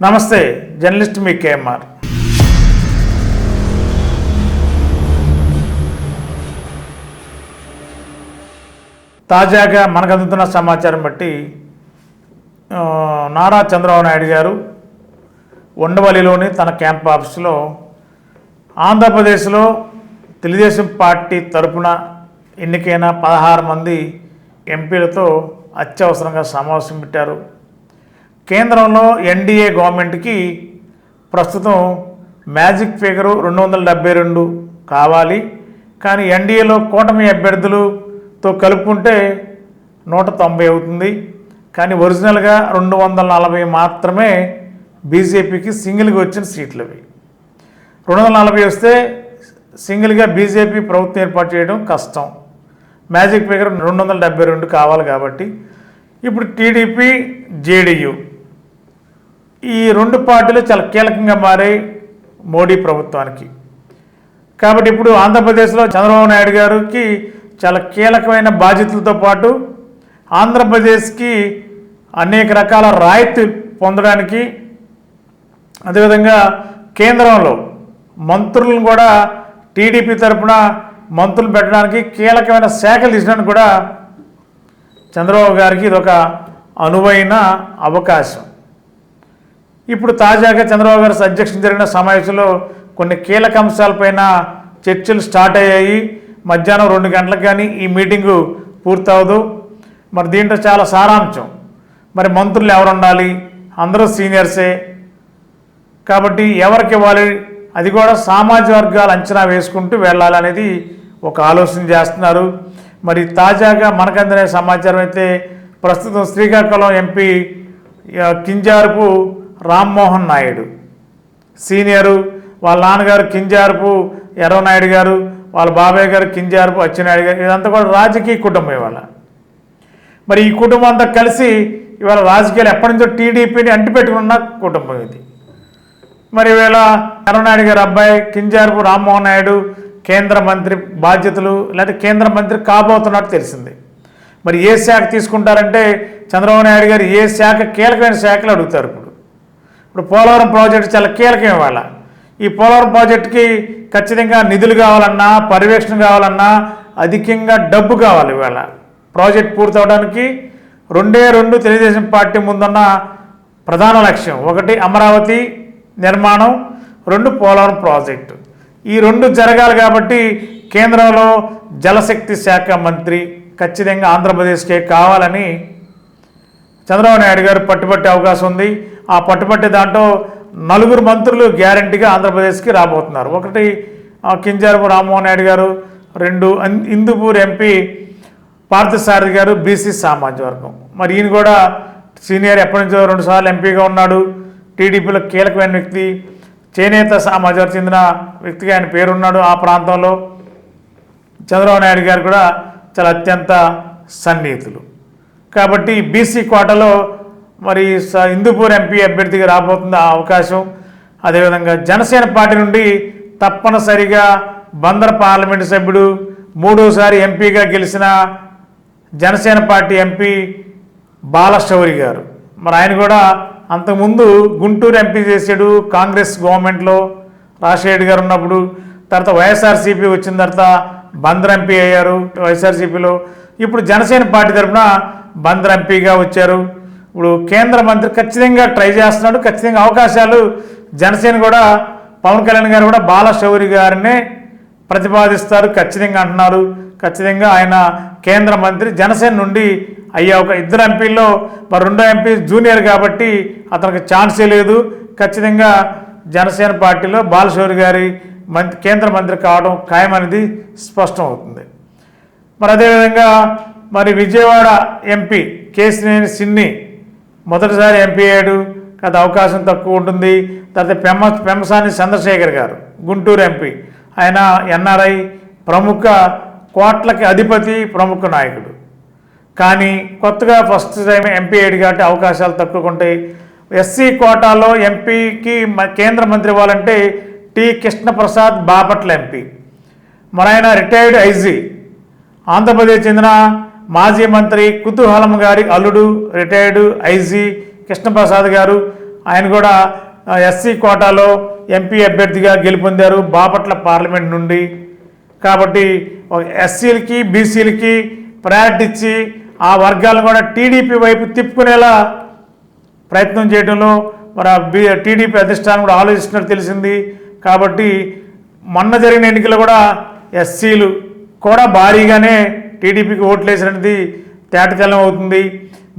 నమస్తే జర్నలిస్ట్ మీ కేఎంఆర్. తాజాగా మనకు అందుతున్న సమాచారం బట్టి నారా చంద్రబాబు నాయుడు గారు ఉండవల్లిలోని తన క్యాంప్ ఆఫీసులో ఆంధ్రప్రదేశ్లో తెలుగుదేశం పార్టీ తరపున ఎన్నికైన పదహారు మంది ఎంపీలతో అత్యవసరంగా సమావేశం పెట్టారు. కేంద్రంలో ఎన్డీఏ గవర్నమెంట్కి ప్రస్తుతం మ్యాజిక్ ఫిగరు రెండు వందల డెబ్బై రెండు కావాలి. కానీ ఎన్డీఏలో కూటమి అభ్యర్థులతో కలుపుకుంటే నూట తొంభై అవుతుంది. కానీ ఒరిజినల్గా రెండు వందల నలభై మాత్రమే బీజేపీకి సింగిల్గా వచ్చిన సీట్లు అవి రెండు వందల నలభై వస్తే సింగిల్గా బీజేపీ ప్రభుత్వం ఏర్పాటు చేయడం కష్టం. మ్యాజిక్ ఫిగర్ రెండు వందల డెబ్బై రెండు కావాలి కాబట్టి. ఇప్పుడు టీడీపీ జేడీయూ ఈ రెండు పార్టీలు చాలా కీలకంగా మారాయి మోడీ ప్రభుత్వానికి. కాబట్టి ఇప్పుడు ఆంధ్రప్రదేశ్లో చంద్రబాబు నాయుడు గారికి చాలా కీలకమైన బాధ్యతలతో పాటు ఆంధ్రప్రదేశ్కి అనేక రకాల రాయితీ పొందడానికి అదేవిధంగా కేంద్రంలో మంత్రులను కూడా టీడీపీ తరఫున మంత్రులు పెట్టడానికి కీలకమైన శాఖలు తీసడానికి కూడా చంద్రబాబు గారికి ఇదొక అనువైన అవకాశం. ఇప్పుడు తాజాగా చంద్రబాబు గారి అధ్యక్షత జరిగిన సమావేశంలో కొన్ని కీలక అంశాలపైన చర్చలు స్టార్ట్ అయ్యాయి. మధ్యాహ్నం రెండు గంటలకు కానీ ఈ మీటింగు పూర్తవదు. మరి దీంట్లో చాలా సారాంశం. మరి మంత్రులు ఎవరు ఉండాలి? అందరూ సీనియర్సే. కాబట్టి ఎవరికి ఇవ్వాలి? అది కూడా సామాజిక వర్గాలు అంచనా వేసుకుంటూ వెళ్ళాలనేది ఒక ఆలోచన చేస్తున్నారు. మరి తాజాగా మనకందిన సమాచారం అయితే ప్రస్తుతం శ్రీకాకుళం ఎంపీ ఆ, రామ్మోహన్ నాయుడు. సీనియరు వాళ్ళ నాన్నగారు కింజారపు ఎర్రనాయుడు గారు వాళ్ళ బాబాయ్ గారు కింజారపు అచ్చెన్నాయుడు గారు ఇదంతా కూడా రాజకీయ కుటుంబం ఇవాళ. మరి ఈ కుటుంబం అంతా కలిసి ఇవాళ రాజకీయాలు ఎప్పటి నుంచో టీడీపీని అంటిపెట్టుకున్న కుటుంబం ఇది. మరి ఇవేళ ఎర్రనాయుడు గారి అబ్బాయి కింజారపు రామ్మోహన్ నాయుడు కేంద్ర మంత్రి బాధ్యతలు లేదా కేంద్ర మంత్రి కాబోతున్నట్టు తెలిసింది. మరి ఏ శాఖ తీసుకుంటారంటే చంద్రబాబు నాయుడు గారు ఏ శాఖ కీలకమైన శాఖలు అడుగుతారు ఇప్పుడు. ఇప్పుడు పోలవరం ప్రాజెక్టు చాలా కీలకం ఇవాళ. ఈ పోలవరం ప్రాజెక్టుకి ఖచ్చితంగా నిధులు కావాలన్నా పర్యవేక్షణ కావాలన్నా అధికంగా డబ్బు కావాలి ఇవాళ. ప్రాజెక్ట్ పూర్తవడానికి రెండే రెండు తెలుగుదేశం పార్టీ ముందున్న ప్రధాన లక్ష్యం. ఒకటి అమరావతి నిర్మాణం రెండు పోలవరం ప్రాజెక్టు. ఈ రెండు జరగాలి కాబట్టి కేంద్రంలో జలశక్తి శాఖ మంత్రి ఖచ్చితంగా ఆంధ్రప్రదేశ్కే కావాలని చంద్రబాబు నాయుడు గారు పట్టుబట్టే అవకాశం ఉంది. ఆ పట్టుబట్టే దాంట్లో నలుగురు మంత్రులు గ్యారంటీగా ఆంధ్రప్రదేశ్కి రాబోతున్నారు. ఒకటి కింజారపు రామ్మోహన్ నాయుడు గారు రెండు ఇందుపూర్ ఎంపీ పార్థసారథి గారు బీసీ సామాజిక వర్గం మరి ఈయన కూడా సీనియర్ ఎప్పటి నుంచో రెండుసార్లు ఎంపీగా ఉన్నాడు. టీడీపీలో కీలకమైన వ్యక్తి చేనేత సామాజిక చెందిన వ్యక్తిగా ఆయన పేరున్నాడు ఆ ప్రాంతంలో. చంద్రబాబు నాయుడు గారు కూడా చాలా అత్యంత సన్నిహితులు. కాబట్టి బీసీ కోటలో మరి స- హిందూపూర్ ఎంపీ అభ్యర్థిగా రాబోతుంది ఆ అవకాశం అదేవిధంగా జనసేన పార్టీ నుండి తప్పనిసరిగా బందర్ పార్లమెంటు సభ్యుడు మూడోసారి ఎంపీగా గెలిచిన జనసేన పార్టీ ఎంపీ బాలశౌరి గారు. మరి ఆయన కూడా అంతకుముందు గుంటూరు ఎంపీ చేశాడు కాంగ్రెస్ గవర్నమెంట్లో రాజశేఖర్ గారు ఉన్నప్పుడు. తర్వాత వైఎస్ఆర్సీపీ వచ్చిన తర్వాత బందర్ ఎంపీ అయ్యారు వైఎస్ఆర్సీపీలో. ఇప్పుడు జనసేన పార్టీ తరఫున బందర్ ఎంపీగా వచ్చారు. ఇప్పుడు కేంద్ర మంత్రి ఖచ్చితంగా ట్రై చేస్తున్నాడు. ఖచ్చితంగా అవకాశాలు జనసేన కూడా పవన్ కళ్యాణ్ గారు కూడా బాలశౌరి గారినే ప్రతిపాదిస్తారు. ఖచ్చితంగా అంటున్నారు. ఖచ్చితంగా ఆయన కేంద్ర మంత్రి జనసేన నుండి అయ్యే ఒక ఇద్దరు ఎంపీల్లో మరి రెండో ఎంపీ జూనియర్ కాబట్టి అతనికి ఛాన్సే లేదు. ఖచ్చితంగా జనసేన పార్టీలో బాలశౌరి గారి మంత్రి కేంద్ర మంత్రి కావడం ఖాయమనేది స్పష్టం అవుతుంది మరి అదేవిధంగా మరి విజయవాడ ఎంపీ కేసినేని సిన్ని మొదటిసారి ఎంపీ అయ్యాడు. కదా అవకాశం తక్కువ ఉంటుంది. తర్వాత పెమ్మ పెమ్మసాని చంద్రశేఖర్ గారు గుంటూరు ఎంపీ. ఆయన ఎన్ఆర్ఐ ప్రముఖ కోట్లకి అధిపతి ప్రముఖ నాయకుడు. కానీ కొత్తగా ఫస్ట్ టైం ఎంపీ అయ్యాడు కాబట్టి అవకాశాలు తక్కువ ఉంటాయి. ఎస్సీ కోటాలో ఎంపీకి కేంద్ర మంత్రి ఇవ్వాలంటే టి కృష్ణప్రసాద్ బాపట్ల ఎంపీ. మరి ఆయన రిటైర్డ్ ఐజీ. ఆంధ్రప్రదేశ్ చెందిన మాజీ మంత్రి కుతూహలం గారి అల్లుడు రిటైర్డు ఐజీ కృష్ణప్రసాద్ గారు. ఆయన కూడా ఎస్సీ కోటాలో ఎంపీ అభ్యర్థిగా గెలుపొందారు బాపట్ల పార్లమెంట్ నుండి. కాబట్టి ఎస్సీలకి బీసీలకి ప్రయారిటీ ఇచ్చి ఆ వర్గాలను కూడా టీడీపీ వైపు తిప్పుకునేలా ప్రయత్నం చేయడంలో మరి టీడీపీ అధిష్టానం కూడా ఆలోచిస్తున్నట్టు తెలిసింది. కాబట్టి మొన్న జరిగిన ఎన్నికలు కూడా ఎస్సీలు కూడా భారీగానే టీడీపీకి ఓట్లు వేసినది తేటతెల్లం అవుతుంది.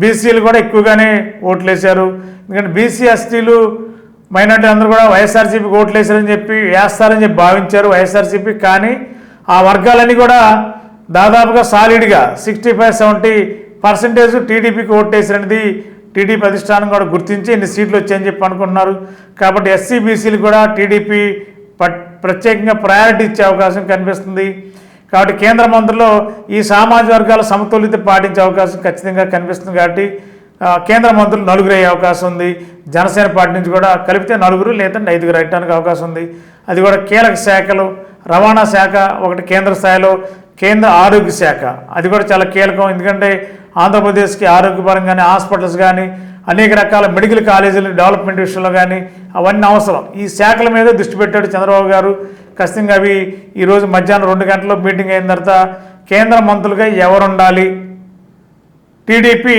బీసీలు కూడా ఎక్కువగానే ఓట్లు వేశారు ఎందుకంటే బీసీ ఎస్టీలు మైనార్టీ అందరూ కూడా వైఎస్ఆర్సీపీకి ఓట్లు వేశారని చెప్పి వేస్తారని చెప్పి భావించారు వైఎస్ఆర్సీపీ. కానీ ఆ వర్గాలన్నీ కూడా దాదాపుగా సాలిడ్గా సిక్స్టీ ఫైవ్ సెవెంటీ పర్సెంటేజ్ టీడీపీకి ఓటేసినది టీడీపీ అధిష్టానం కూడా గుర్తించి ఎన్ని సీట్లు వచ్చాయని చెప్పి అనుకుంటున్నారు. కాబట్టి ఎస్సీ బీసీలు కూడా టీడీపీ ప్రత్యేకంగా ప్రయారిటీ ఇచ్చే అవకాశం కనిపిస్తుంది. కాబట్టి కేంద్ర మంత్రులు ఈ సామాజిక వర్గాల సమతుల్యత పాటించే అవకాశం ఖచ్చితంగా కనిపిస్తుంది కాబట్టి కేంద్ర మంత్రులు నలుగురు అయ్యే అవకాశం ఉంది. జనసేన పార్టీ నుంచి కూడా కలిపితే నలుగురు లేదంటే ఐదుగురు అయ్యడానికి అవకాశం ఉంది. అది కూడా కీలక శాఖలు రవాణా శాఖ ఒకటి కేంద్ర స్థాయిలో కేంద్ర ఆరోగ్య శాఖ. అది కూడా చాలా కీలకం. ఎందుకంటే ఆంధ్రప్రదేశ్కి ఆరోగ్యపరంగానే హాస్పిటల్స్ కానీ అనేక రకాల మెడికల్ కాలేజీల డెవలప్మెంట్ విషయంలో కానీ అవన్నీ అవసరం. ఈ శాఖల మీద దృష్టి పెట్టాడు చంద్రబాబు గారు. ఖచ్చితంగా అవి ఈరోజు మధ్యాహ్నం రెండు గంటల్లో మీటింగ్ అయిన తర్వాత కేంద్ర మంత్రులుగా ఎవరుండాలి? టీడీపీ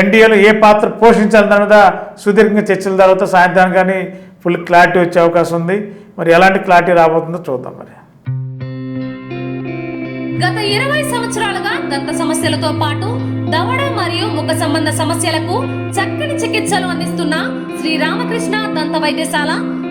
ఎన్డీఏలో ఏ పాత్ర పోషించాలి దాని మీద సుదీర్ఘంగా చర్చల తర్వాత సాయంత్రం కానీ ఫుల్ క్లారిటీ వచ్చే అవకాశం ఉంది. మరి ఎలాంటి క్లారిటీ రాబోతుందో చూద్దాం మరి. గత ఇరవై సంవత్సరాలుగా దంత సమస్యలతో పాటు దవడ మరియు ముఖ సంబంధ సమస్యలకు చక్కని చికిత్సలు అందిస్తున్న శ్రీ రామకృష్ణ దంత వైద్యశాల